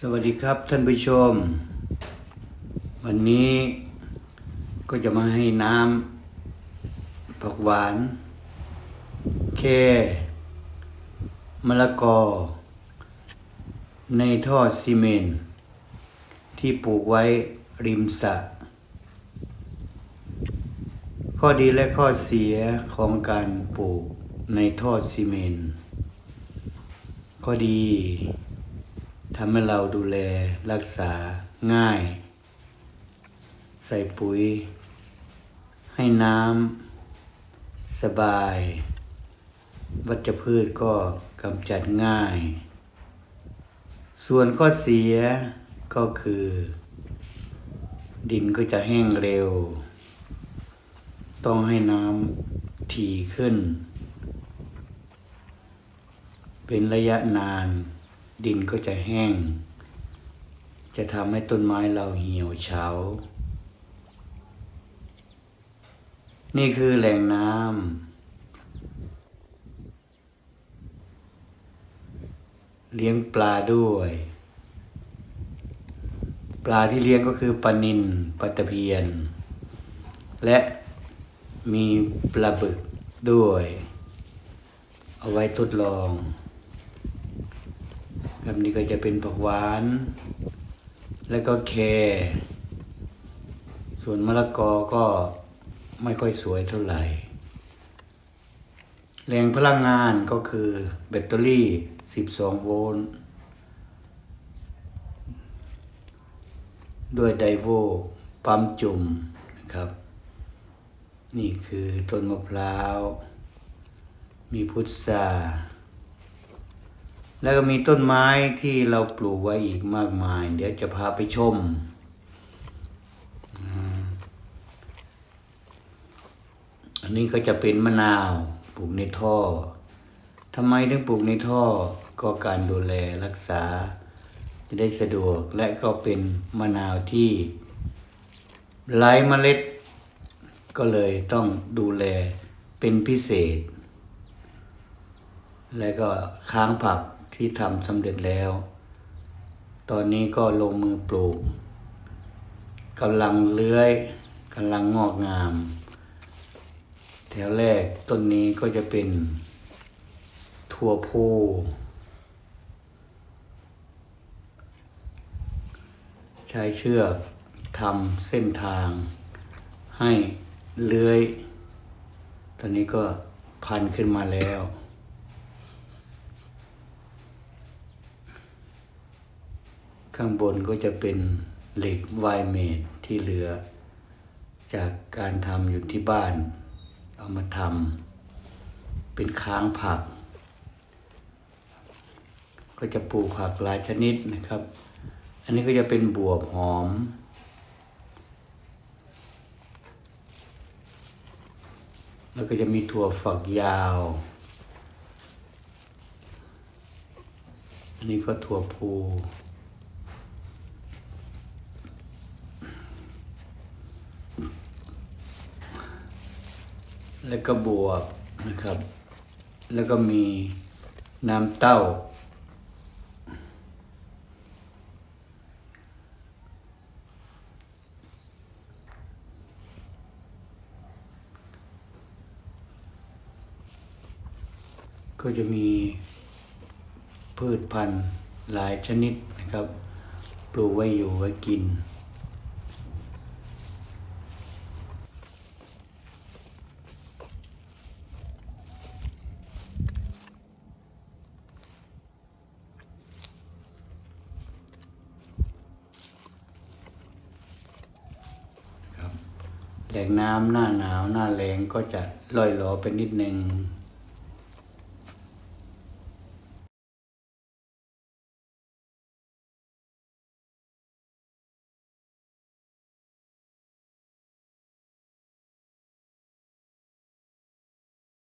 สวัสดีครับท่านผู้ชม วันนี้ก็จะมาให้น้ำผักหวานแค่มะละกอ ในท่อซีเมนที่ปลูกไว้ริมสระข้อดีและข้อเสียของการปลูกในท่อซีเมนข้อดี ทำให้เราดูแลรักษาง่าย ใส่ปุ๋ย ให้น้ำสบาย วัชพืชก็กำจัดง่าย ส่วนข้อเสียก็คือ ดินก็จะแห้งเร็ว ต้องให้น้ำถี่ขึ้น เป็นระยะนาน ดินก็จะแห้ง จะทำให้ต้นไม้เราเหี่ยวเฉา นี่คือแหล่งน้ำเลี้ยงปลาด้วย ปลาที่เลี้ยงก็คือปลานิลปลาตะเพียน และมีปลาบึกด้วย เอาไว้ทดลอง แบบนี้ก็จะเป็นผักหวาน แล้วก็แครส่วนมะละกอก็ไม่ค่อยสวยเท่าไหร่แรงพลังงานก็คือแบตเตอรี่ 12 โวลต์ด้วยไดโวปั๊มจุ่มนะครับ นี่คือต้นมะพร้าว มีพุทรา แล้วก็มีต้นไม้ที่เราปลูกไว้อีกมากมาย เดี๋ยวจะพาไปชม อันนี้ก็จะเป็นมะนาวปลูกในท่อทำไมถึงปลูกในท่อก็การดูแลรักษาจะได้สะดวกและก็เป็นมะนาวที่ไร้เมล็ด ก็เลยต้องดูแลเป็นพิเศษ และก็ค้างผัก ที่ทำสำเร็จแล้ว ตอนนี้ก็ลงมือปลูกกำลังเลื้อยกำลังงอกงาม แถวแรกต้นนี้ก็จะเป็นถั่วพูใช้เชือกทำเส้นทาง ให้เลื้อย ตอนนี้ก็พันขึ้นมาแล้ว ข้างบนก็จะเป็นเหล็กไวเมดที่เหลือ จากการทำอยู่ที่บ้าน เอามาทำเป็นค้างผัก ก็จะปลูกผักหลายชนิดนะครับ อันนี้ก็จะเป็นบวบหอม แล้วก็จะมีถั่วฝักยาว อันนี้ก็ถั่วพู แล้วก็บวบนะครับ แล้วก็มีน้ำเต้า ก็จะมีพืชพันธุ์หลายชนิดนะครับ ปลูกไว้อยู่ไว้กิน แหล่งน้ำหน้าหนาวหน้าแรงก็จะล่อยหลอไปนิดนึง